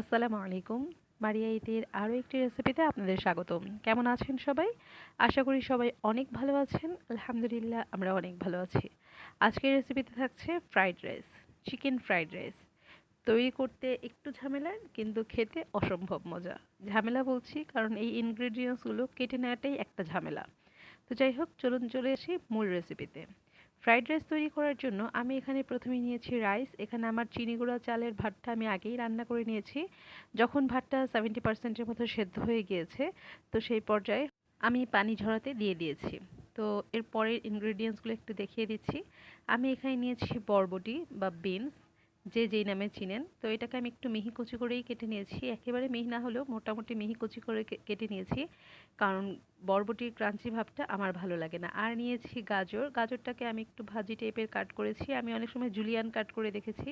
আসসালামু আলাইকুম। মারিয়া ইতির আরও একটি রেসিপিতে আপনাদের স্বাগতম। কেমন আছেন সবাই? আশা করি সবাই অনেক ভালো আছেন। আলহামদুলিল্লাহ, আমরা অনেক ভালো আছি। আজকের রেসিপিতে থাকছে fried rice, chicken fried rice. তৈরি করতে একটু ঝামেলার কিন্তু খেতে অসম্ভব মজা। ঝামেলা বলছি কারণ এই ইনগ্রেডিয়েন্টসগুলো কেটে নেওয়াটাই একটা ঝামেলা। তো যাই হোক, চলুন চলে আসি মূল রেসিপিতে ফ্রাইড রাইস তৈরি করার জন্য আমি এখানে প্রথমে নিয়েছি রাইস। এখানে আমার চিনি গুঁড়া চালের ভাতটা আমি আগেই রান্না করে নিয়েছি। যখন ভাতটা সেভেন্টি পার্সেন্টের মতো সেদ্ধ হয়ে গিয়েছে, তো সেই পর্যায়ে আমি পানি ঝরাতে দিয়ে দিয়েছি। তো এর পরের ইনগ্রেডিয়েন্টসগুলো একটু দেখিয়ে দিচ্ছি। আমি এখানে নিয়েছি বরবটি বা বিনস যে যেই নামে চিনেন। তো এটাকে আমি একটু মিহি কুচি করেই কেটে নিয়েছি। একেবারে মিহি না হলেও মোটামুটি মিহি কুচি করে কেটে নিয়েছি। কারণ বরবটির ক্রাঞ্চি ভাবটা আমার ভালো লাগে না। আর নিয়েছি গাজর। গাজরটাকে আমি একটু ভাজি টাইপের কাট করেছি। আমি অনেক সময় জুলিয়ান কাট করে দেখেছি।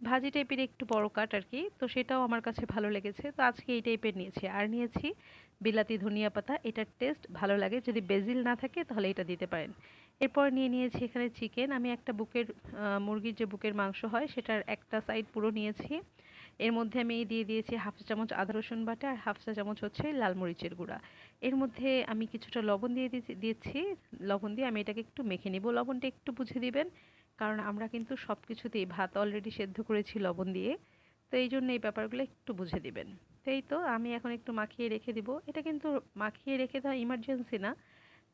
ভাজি টাইপের একটু বড় কাট আর কি। তো সেটাও আমার কাছে ভালো লেগেছে। তো আজকে এই টাইপের নিয়েছি। আর নিয়েছি বিলাতি ধনিয়া পাতা। এটার টেস্ট ভালো লাগে। যদি বেজিল না থাকে তাহলে এটা দিতে পারেন। এরপর নিয়ে নিয়েছি এখানে চিকেন আমি একটা বুকের মুরগির যে বুকের মাংস হয়, সেটার একটা সাইড পুরো নিয়েছি। এর মধ্যে আমি দিয়ে দিয়েছি হাফ চা চামচ আদা রসুন বাটা আর হাফ চা চামচ হচ্ছে লাল মরিচের গুঁড়া। এর মধ্যে আমি কিছুটা লবণ দিয়ে দিয়েছি লবণ দিয়ে আমি এটাকে একটু মেখে নেব। লবণটা একটু বুঝে দিবেন, কারণ আমরা কিন্তু সব কিছুতেই ভাত অলরেডি সেদ্ধ করেছি লবণ দিয়ে। তো এই জন্য এই ব্যাপারগুলো একটু বুঝে দিবেন। তো এই তো, আমি এখন একটু মাখিয়ে রেখে দিব। এটা কিন্তু মাখিয়ে রেখে দেওয়া ইমার্জেন্সি না।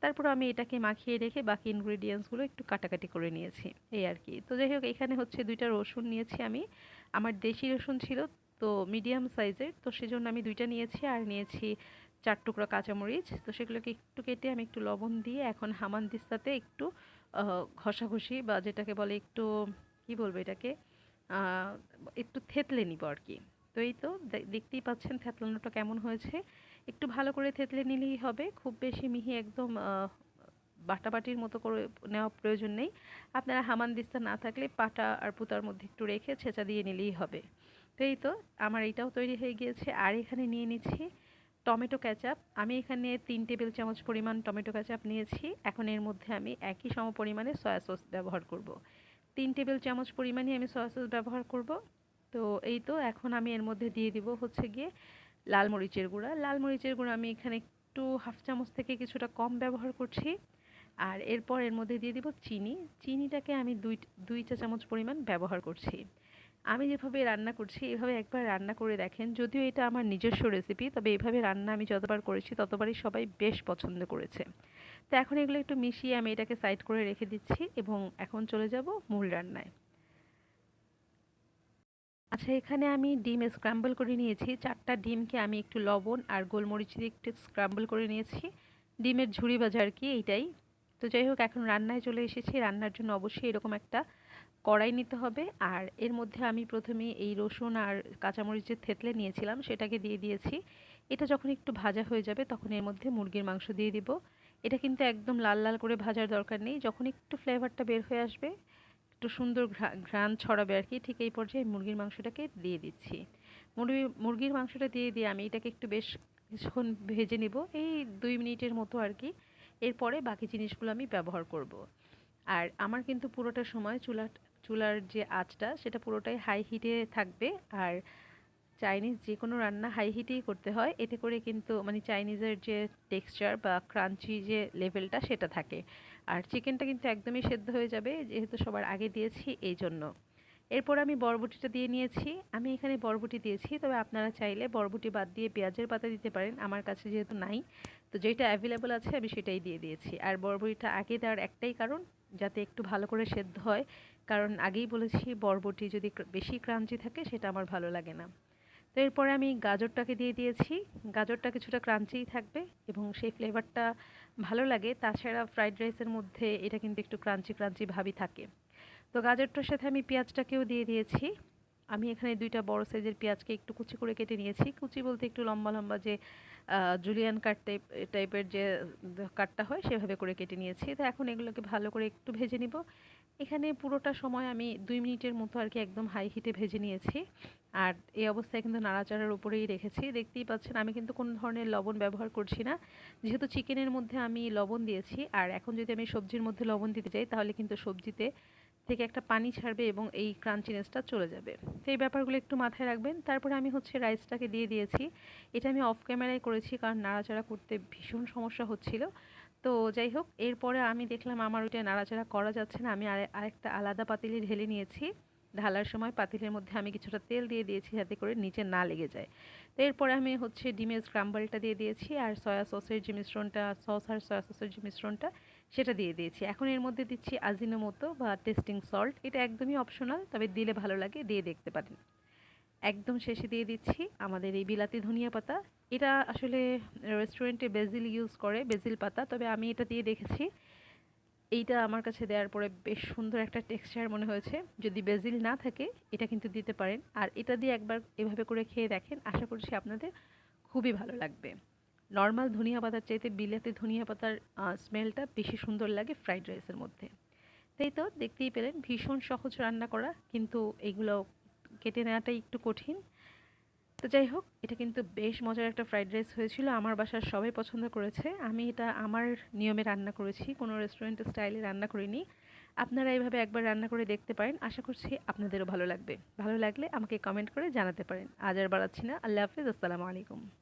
তারপর আমি এটাকে মাখিয়ে রেখে বাকি ইনগ্রিডিয়েন্টসগুলো একটু কাটাকাটি করে নিয়েছি। এই আর কি। তো যাই হোক, এখানে হচ্ছে দুইটা রসুন নিয়েছি আমি। আমার দেশি রসুন ছিল, তো মিডিয়াম সাইজের তো সেজন্য আমি দুইটা নিয়েছি আর নিয়েছি চার টুকরা কাঁচামরিচ। তো সেগুলোকে একটু কেটে আমি একটু লবণ দিয়ে এখন হামান দিস্তাতে একটু ঘষাঘষি বা যেটাকে বলে একটু, কি বলব এটাকে একটু থেতলে নিব আর কি। তো। এই তো দেখতেই পাচ্ছেন থেতলানোটা কেমন হয়েছে। একটু ভালো করে থেতলে নিলেই হবে। খুব বেশি মিহি একদম বাটাবাটির মতো করে নেওয়া প্রয়োজন নেই। আপনারা হামান দিস্তা না থাকলে পাটা আর পুতার মধ্যে একটু রেখে ছেঁচা দিয়ে নিলেই হবে। তো এই তো, আমার এইটাও তৈরি হয়ে গিয়েছে। আর এখানে নিয়ে নিচ্ছি টমেটো ক্যাচাপ আমি এখানে তিন টেবিল চামচ পরিমাণ টমেটো ক্যাচাপ নিয়েছি। এখন এর মধ্যে আমি একই সম পরিমাণে সয়া সস ব্যবহার করব। তিন টেবিল চামচ পরিমাণে আমি সয়া সস ব্যবহার করব। তো এই তো এখন আমি এর মধ্যে দিয়ে দিব হচ্ছে গিয়ে লাল মরিচের গুঁড়া। লাল মরিচের গুঁড়া আমি এখানে একটু হাফ চামচ থেকে কিছুটা কম ব্যবহার করছি। আর এরপর এর মধ্যে দিয়ে দিব চিনি। চিনিটাকে আমি দুই দুই চা চামচ পরিমাণ ব্যবহার করছি। আমি যেভাবে রান্না করছি, এভাবে একবার রান্না করে দেখেন। যদিও এটা আমার নিজস্ব রেসিপি তবে এভাবে রান্না আমি যতবার করেছি, ততবারই সবাই বেশ পছন্দ করেছে। তো এখন এগুলো একটু মিশিয়ে আমি এটাকে সাইড করে রেখে দিচ্ছি এবং এখন চলে যাব মূল রান্নায়। আচ্ছা এখানে আমি ডিম স্ক্রাম্বল করে নিয়েছি। চারটা ডিমকে আমি একটু লবণ আর গোলমরিচ দিয়ে একটু স্ক্রাম্বল করে নিয়েছি। ডিমের ঝুড়ি বাজা আর কি, এইটাই। তো যাই হোক, এখন রান্নায় চলে এসেছি। রান্নার জন্য অবশ্যই এরকম একটা কড়াই নিতে হবে। আর এর মধ্যে আমি প্রথমে এই রসুন আর কাঁচামরিচ যে থেতলে নিয়েছিলাম, সেটাকে দিয়ে দিয়েছি। এটা যখন একটু ভাজা হয়ে যাবে, তখন এর মধ্যে মুরগির মাংস দিয়ে দিব। এটা কিন্তু একদম লাল লাল করে ভাজার দরকার নেই। যখন একটু ফ্লেভারটা বের হয়ে আসবে একটু সুন্দর ঘ্রাণ ছড়াবে আর কি। ঠিক এই পর্যায়ে মুরগির মাংসটাকে দিয়ে দিচ্ছি। মুরগি, মুরগির মাংসটা দিয়ে দিয়ে আমি এটাকে একটু বেশ কিছুক্ষণ ভেজে নিব। এই দুই মিনিটের মতো আর কি। এরপরে বাকি জিনিসগুলো আমি ব্যবহার করব। আর আমার কিন্তু পুরোটা সময় চুলা, চুলার যে আঁচটা, সেটা পুরোটাই হাই হিটে থাকবে। আর চাইনিজ যে কোনো রান্না হাই হিটেই করতে হয়। এতে করে কিন্তু মানে চাইনিজের যে টেক্সচার বা ক্রাঞ্চি যে লেভেলটা সেটা থাকে। আর চিকেনটা কিন্তু একদমই সেদ্ধ হয়ে যাবে, যেহেতু সবার আগে দিয়েছি এই জন্য এরপর আমি বরবটিটা দিয়ে নিয়েছি। আমি এখানে বরবটি দিয়েছি, তবে আপনারা চাইলে বরবটি বাদ দিয়ে পেঁয়াজের পাতা দিতে পারেন, আমার কাছে যেহেতু নাই। তো যেটা অ্যাভেলেবল আছে, আমি সেটাই দিয়ে দিয়েছি। আর বরবটিটা আগে দেওয়ার একটাই কারণ, যাতে একটু ভালো করে সেদ্ধ হয়। কারণ আগেই বলেছি, বরবটি যদি বেশি ক্রাঞ্চি থাকে, সেটা আমার ভালো লাগে না। তো এরপরে আমি গাজরটাকে দিয়ে দিয়েছি। গাজরটা কিছুটা ক্রাঞ্চিই থাকবে এবং সেই ফ্লেভারটা ভালো লাগে। তাছাড়া ফ্রাইড রাইসের মধ্যে এটা কিন্তু একটু ক্রাঞ্চি ক্রাঞ্চি ভাবই থাকে। তো গাজরটার সাথে আমি পেঁয়াজটাকেও দিয়ে দিয়েছি। আমি এখানে দুইটা বড় সাইজের পেঁয়াজকে একটু কুচি করে কেটে নিয়েছি। কুচি বলতে একটু লম্বা লম্বা যে জুলিয়ান কাট টাইপ টাইপের যে কাটটা হয়, সেভাবে করে কেটে নিয়েছি। তো এখন এগুলোকে ভালো করে একটু ভেজে নিব। এখানে পুরোটা সময় আমি দুই মিনিটের মতো আর কি একদম হাই হিটে ভেজে নিয়েছি। আর এই অবস্থায় কিন্তু নাড়াচাড়ার উপরেই রেখেছি। দেখতেই পাচ্ছেন, আমি কিন্তু কোনো ধরনের লবণ ব্যবহার করছি না। যেহেতু চিকেনের মধ্যে আমি লবণ দিয়েছি, আর এখন যদি আমি সবজির মধ্যে লবণ দিতে চাই তাহলে কিন্তু সবজিতে থেকে একটা পানি ছাড়বে এবং এই ক্রাঞ্চিনেসটা চলে যাবে। তো এই ব্যাপারগুলো একটু মাথায় রাখবেন। তারপরে আমি হচ্ছে রাইসটাকে দিয়ে দিয়েছি। এটা আমি অফ ক্যামেরায় করেছি, কারণ নাড়াচাড়া করতে ভীষণ সমস্যা হচ্ছিল। তো যাই হোক, এরপরে আমি দেখলাম আমার ওইটা নাড়াচাড়া করা যাচ্ছে না। আমি আরেকটা আলাদা পাতিলে ঢেলে নিয়েছি। ঢালার সময় পাতিলের মধ্যে আমি কিছুটা তেল দিয়ে দিয়েছি যাতে করে নিচে না লেগে যায়। তো এরপরে আমি হচ্ছে ডিমের স্ক্রাম্বলটা দিয়ে দিয়েছি আর সয়া সসের যে মিশ্রণটা সস আর সয়া সসের যে মিশ্রণটা, সেটা দিয়ে দিয়েছি। এখন এর মধ্যে দিচ্ছি আজিনোমোতো বা টেস্টিং সল্ট এটা একদমই অপশনাল তবে দিলে ভালো লাগে, দিয়ে দেখতে পারেন। একদম শেষে দিয়ে দিচ্ছি আমাদের এই বিলাতি ধনিয়া পাতা। এটা আসলে রেস্টুরেন্টে বেজিল ইউজ করে বেজিল পাতা, তবে আমি এটা দিয়ে দেখেছি। এইটা আমার কাছে দেওয়ার পরে বেশ সুন্দর একটা টেক্সচার মনে হয়েছে। যদি বেজিল না থাকে, এটা কিন্তু দিতে পারেন। আর এটা দিয়ে একবার এভাবে করে খেয়ে দেখেন, আশা করছি আপনাদের খুবই ভালো লাগবে। নর্মাল ধনিয়া পাতার চাইতে বিলাতি ধনিয়া পাতার স্মেলটা বেশি সুন্দর লাগে ফ্রাইড রাইসের মধ্যে। তাই তো, দেখতেই পেলেন, ভীষণ সহজ রান্না করা, কিন্তু এগুলো কেটে নেওয়াটাই একটু কঠিন। তো যাই হোক, এটা কিন্তু বেশ মজার একটা ফ্রাইড রাইস হয়েছিল। আমার বাসার সবাই পছন্দ করেছে। আমি এটা আমার নিয়মে রান্না করেছি। কোনো রেস্টুরেন্ট স্টাইলে রান্না করিনি। আপনারা এইভাবে একবার রান্না করে দেখতে পারেন। আশা করছি আপনাদেরও ভালো লাগবে। ভালো লাগলে আমাকে কমেন্ট করে জানাতে পারেন। আজ আর বাড়াচ্ছি না। আল্লাহ হাফিজ। আসসালামু আলাইকুম।